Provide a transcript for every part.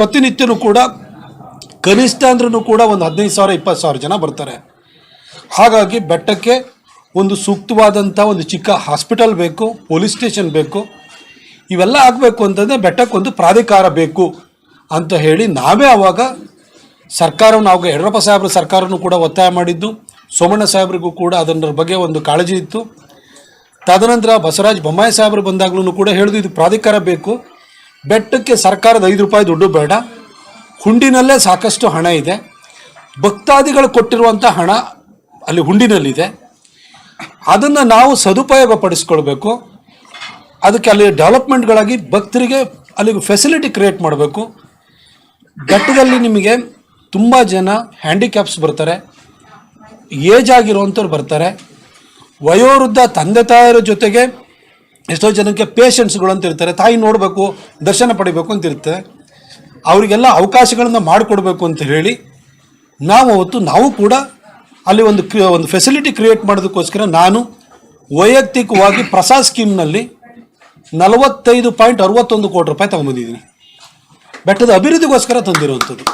ಪ್ರತಿನಿತ್ಯನೂ ಕೂಡ ಕನಿಷ್ಠ ಅಂದ್ರೂ ಕೂಡ ಒಂದು ಹದಿನೈದು ಸಾವಿರ, ಇಪ್ಪತ್ತು ಸಾವಿರ ಜನ ಬರ್ತಾರೆ. ಹಾಗಾಗಿ ಬೆಟ್ಟಕ್ಕೆ ಒಂದು ಸೂಕ್ತವಾದಂಥ ಒಂದು ಚಿಕ್ಕ ಹಾಸ್ಪಿಟಲ್ ಬೇಕು, ಪೊಲೀಸ್ ಸ್ಟೇಷನ್ ಬೇಕು. ಇವೆಲ್ಲ ಆಗಬೇಕು ಅಂತಂದರೆ ಬೆಟ್ಟಕ್ಕೊಂದು ಪ್ರಾಧಿಕಾರ ಬೇಕು ಅಂತ ಹೇಳಿ ನಾವೇ ಆವಾಗ ಸರ್ಕಾರವನ್ನು ಆವಾಗ ಯಡಿಯೂರಪ್ಪ ಸಾಹೇಬ್ರ ಸರ್ಕಾರನೂ ಕೂಡ ಒತ್ತಾಯ ಮಾಡಿದ್ದು, ಸೋಮಣ್ಣ ಸಾಹೇಬ್ರಿಗೂ ಕೂಡ ಅದರ ಬಗ್ಗೆ ಒಂದು ಕಾಳಜಿ ಇತ್ತು. ತದನಂತರ ಬಸವರಾಜ ಬೊಮ್ಮಾಯಿ ಸಾಹೇಬರು ಬಂದಾಗಲೂ ಕೂಡ ಹೇಳಿದ್ರು ಇದು ಪ್ರಾಧಿಕಾರ ಬೇಕು. ಬೆಟ್ಟಕ್ಕೆ ಸರ್ಕಾರದ ಐದು ರೂಪಾಯಿ ದುಡ್ಡು ಬೇಡ. ಹುಂಡಿನಲ್ಲೇ ಸಾಕಷ್ಟು ಹಣ ಇದೆ. ಭಕ್ತಾದಿಗಳು ಕೊಟ್ಟಿರುವಂಥ ಹಣ ಅಲ್ಲಿ ಹುಂಡಿನಲ್ಲಿದೆ. ಅದನ್ನು ನಾವು ಸದುಪಯೋಗ ಪಡಿಸ್ಕೊಳ್ಬೇಕು ಅದಕ್ಕೆ ಅಲ್ಲಿ ಡೆವಲಪ್ಮೆಂಟ್ಗಳಾಗಿ ಭಕ್ತರಿಗೆ ಅಲ್ಲಿಗೆ ಫೆಸಿಲಿಟಿ ಕ್ರಿಯೇಟ್ ಮಾಡಬೇಕು. ಬೆಟ್ಟದಲ್ಲಿ ನಿಮಗೆ ತುಂಬ ಜನ ಹ್ಯಾಂಡಿಕ್ಯಾಪ್ಸ್ ಬರ್ತಾರೆ. ಏಜ್ ಆಗಿರುವಂಥವ್ರು ಬರ್ತಾರೆ. ವಯೋವೃದ್ಧ ತಂದೆ ತಾಯಿಯರ ಜೊತೆಗೆ ಎಷ್ಟೋ ಜನಕ್ಕೆ ಪೇಷಂಟ್ಸ್ಗಳು ಅಂತ ಇರ್ತಾರೆ, ತಾಯಿ ನೋಡಬೇಕು, ದರ್ಶನ ಪಡಿಬೇಕು ಅಂತ ಇರುತ್ತೆ. ಅವರಿಗೆಲ್ಲ ಅವಕಾಶಗಳನ್ನು ಮಾಡಿಕೊಡ್ಬೇಕು ಅಂತ ಹೇಳಿ, ನಾವು ಅವತ್ತು ನಾವು ಕೂಡ ಅಲ್ಲಿ ಒಂದು ಕ್ರಿ, ಒಂದು ಫೆಸಿಲಿಟಿ ಕ್ರಿಯೇಟ್ ಮಾಡೋದಕ್ಕೋಸ್ಕರ ನಾನು ವೈಯಕ್ತಿಕವಾಗಿ ಪ್ರಸಾದ್ ಸ್ಕೀಮ್ನಲ್ಲಿ ನಲವತ್ತೈದು ಪಾಯಿಂಟ್ ಅರವತ್ತೊಂದು ಕೋಟಿ ರೂಪಾಯಿ ತಗೊಂಬಂದಿದ್ದೀನಿ. ಬೆಟ್ಟದ ಅಭಿವೃದ್ಧಿಗೋಸ್ಕರ ತಂದಿರುವಂಥದ್ದು.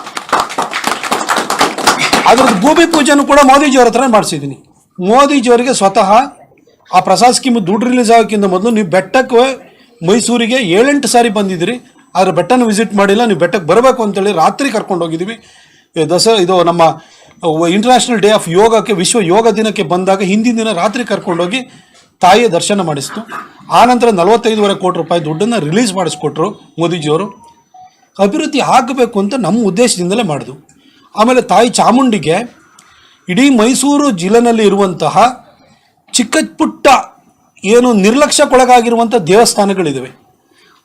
ಅದ್ರದ್ದು ಭೂಮಿ ಪೂಜೆಯನ್ನು ಕೂಡ ಮೋದಿಜಿಯವ್ರ ಹತ್ರ ಮಾಡಿಸಿದ್ದೀನಿ. ಮೋದಿಜಿಯವರಿಗೆ ಸ್ವತಃ ಆ ಪ್ರಸಾದ್ ಸ್ಕೀಮ್ ದುಡ್ಡು ರಿಲೀಸ್ ಆಗೋಕ್ಕಿಂತ ಮೊದಲು ನೀವು ಬೆಟ್ಟಕ್ಕೆ ಮೈಸೂರಿಗೆ ಏಳೆಂಟು ಸಾರಿ ಬಂದಿದ್ದೀರಿ. ಆದರೆ ಬೆಟ್ಟನ ವಿಸಿಟ್ ಮಾಡಿಲ್ಲ, ನೀವು ಬೆಟ್ಟಕ್ಕೆ ಬರಬೇಕು ಅಂತೇಳಿ ರಾತ್ರಿ ಕರ್ಕೊಂಡು ಹೋಗಿದ್ದೀವಿ. ದಸ, ಇದು ನಮ್ಮ ಇಂಟರ್ನ್ಯಾಷನಲ್ ಡೇ ಆಫ್ ಯೋಗಕ್ಕೆ, ವಿಶ್ವ ಯೋಗ ದಿನಕ್ಕೆ ಬಂದಾಗ ಹಿಂದಿನ ದಿನ ರಾತ್ರಿ ಕರ್ಕೊಂಡೋಗಿ ತಾಯಿಯ ದರ್ಶನ ಮಾಡಿಸ್ತು. ಆನಂತರ ನಲವತ್ತೈದುವರೆ ಕೋಟಿ ರೂಪಾಯಿ ದುಡ್ಡನ್ನು ರಿಲೀಸ್ ಮಾಡಿಸ್ಕೊಟ್ರು ಮೋದಿಜಿಯವರು. ಅಭಿವೃದ್ಧಿ ಆಗಬೇಕು ಅಂತ ನಮ್ಮ ಉದ್ದೇಶದಿಂದಲೇ ಮಾಡಿದ್ವು. ಆಮೇಲೆ ತಾಯಿ ಚಾಮುಂಡಿಗೆ ಇಡೀ ಮೈಸೂರು ಜಿಲ್ಲೆನಲ್ಲಿ ಇರುವಂತಹ ಚಿಕ್ಕ ಪುಟ್ಟ ಏನು ನಿರ್ಲಕ್ಷ್ಯಕ್ಕೊಳಗಾಗಿರುವಂಥ ದೇವಸ್ಥಾನಗಳಿದ್ದಾವೆ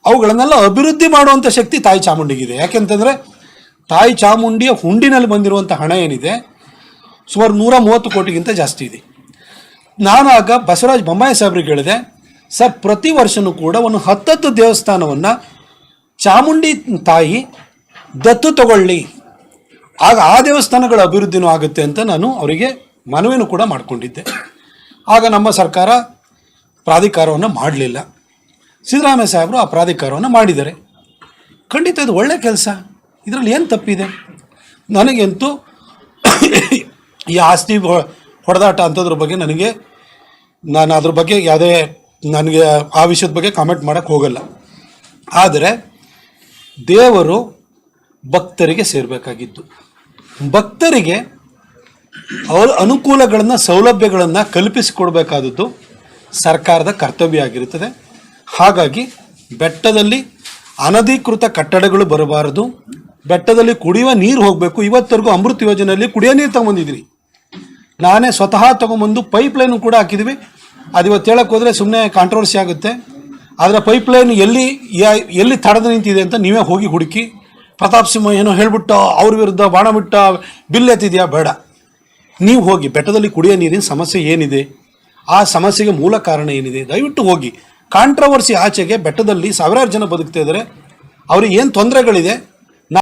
ಅವುಗಳನ್ನೆಲ್ಲ ಅಭಿವೃದ್ಧಿ ಮಾಡುವಂಥ ಶಕ್ತಿ ತಾಯಿ ಚಾಮುಂಡಿಗಿದೆ. ಯಾಕೆಂತಂದರೆ ತಾಯಿ ಚಾಮುಂಡಿಯ ಹುಂಡಿನಲ್ಲಿ ಬಂದಿರುವಂಥ ಹಣ ಏನಿದೆ? ಸುಮಾರು ನೂರ ಮೂವತ್ತು ಕೋಟಿಗಿಂತ ಜಾಸ್ತಿ ಇದೆ. ನಾನು ಆಗ ಬಸವರಾಜ ಬೊಮ್ಮಾಯಿ ಸಾಹೇಬ್ರಿಗೆ ಹೇಳಿದೆ, ಸರ್, ಪ್ರತಿ ವರ್ಷನೂ ಕೂಡ ಒಂದು ಹತ್ತತ್ತು ದೇವಸ್ಥಾನವನ್ನು ಚಾಮುಂಡಿ ತಾಯಿ ದತ್ತು ತಗೊಳ್ಳಿ. ಆಗ ಆ ದೇವಸ್ಥಾನಗಳ ಅಭಿವೃದ್ಧಿನೂ ಆಗುತ್ತೆ ಅಂತ ನಾನು ಅವರಿಗೆ ಮನವಿನೂ ಕೂಡ ಮಾಡಿಕೊಂಡಿದ್ದೆ. ಆಗ ನಮ್ಮ ಸರ್ಕಾರ ಪ್ರಾಧಿಕಾರವನ್ನು ಮಾಡಲಿಲ್ಲ. ಸಿದ್ದರಾಮಯ್ಯ ಸಾಹೇಬರು ಆ ಪ್ರಾಧಿಕಾರವನ್ನು ಮಾಡಿದ್ದಾರೆ. ಖಂಡಿತ ಇದು ಒಳ್ಳೆಯ ಕೆಲಸ. ಇದರಲ್ಲಿ ಏನು ತಪ್ಪಿದೆ? ನನಗಂತೂ ಈ ಆಸ್ತಿ ಹೊಡೆದಾಟ ಅಂಥದ್ರ ಬಗ್ಗೆ ನನಗೆ, ನಾನು ಅದ್ರ ಬಗ್ಗೆ ಯಾವುದೇ, ನನಗೆ ಆ ವಿಷಯದ ಬಗ್ಗೆ ಕಾಮೆಂಟ್ ಮಾಡೋಕ್ಕೆ ಹೋಗಲ್ಲ. ಆದರೆ ದೇವರು ಭಕ್ತರಿಗೆ ಸೇರಬೇಕಾಗಿದ್ದು. ಭಕ್ತರಿಗೆ ಅವರ ಅನುಕೂಲಗಳನ್ನು, ಸೌಲಭ್ಯಗಳನ್ನು ಕಲ್ಪಿಸಿಕೊಡಬೇಕಾದದ್ದು ಸರ್ಕಾರದ ಕರ್ತವ್ಯ ಆಗಿರುತ್ತದೆ ಹಾಗಾಗಿ ಬೆಟ್ಟದಲ್ಲಿ ಅನಧಿಕೃತ ಕಟ್ಟಡಗಳು ಬರಬಾರದು. ಬೆಟ್ಟದಲ್ಲಿ ಕುಡಿಯುವ ನೀರು ಹೋಗಬೇಕು. ಇವತ್ತರೆಗೂ ಅಮೃತ ಯೋಜನೆಯಲ್ಲಿ ಕುಡಿಯೋ ನೀರು ತಗೊಂಬಂದಿದ್ದೀನಿ ನಾನೇ ಸ್ವತಃ ತಗೊಂಬಂದು ಪೈಪ್ ಲೈನು ಕೂಡ ಹಾಕಿದ್ವಿ. ಅದು ಇವತ್ತು ಹೇಳಕ್ಕೆ ಹೋದರೆ ಸುಮ್ಮನೆ ಕಾಂಟ್ರವರ್ಸಿ ಆಗುತ್ತೆ. ಆದರೆ ಪೈಪ್ ಲೈನ್ ಎಲ್ಲಿ ಎಲ್ಲಿ ತಡೆದು ನಿಂತಿದೆ ಅಂತ ನೀವೇ ಹೋಗಿ ಹುಡುಕಿ. ಪ್ರತಾಪ್ ಸಿಂಹ ಏನೋ ಹೇಳ್ಬಿಟ್ಟು, ಅವ್ರ ವಿರುದ್ಧ ಬಾಣ ಬಿಟ್ಟ, ಬಿಲ್ ಎತ್ತಿದೆಯಾ? ಬೇಡ. ನೀವು ಹೋಗಿ ಬೆಟ್ಟದಲ್ಲಿ ಕುಡಿಯೋ ನೀರಿನ ಸಮಸ್ಯೆ ಏನಿದೆ? ಆ ಸಮಸ್ಯೆಗೆ ಮೂಲ ಕಾರಣ ಏನಿದೆ? ದಯವಿಟ್ಟು ಹೋಗಿ. ಕಾಂಟ್ರವರ್ಸಿ ಆಚೆಗೆ ಬೆಟ್ಟದಲ್ಲಿ ಸಾವಿರಾರು ಜನ ಬದುಕ್ತಾ ಇದ್ದಾರೆ. ಅವ್ರಿಗೆ ಏನು ತೊಂದರೆಗಳಿದೆ?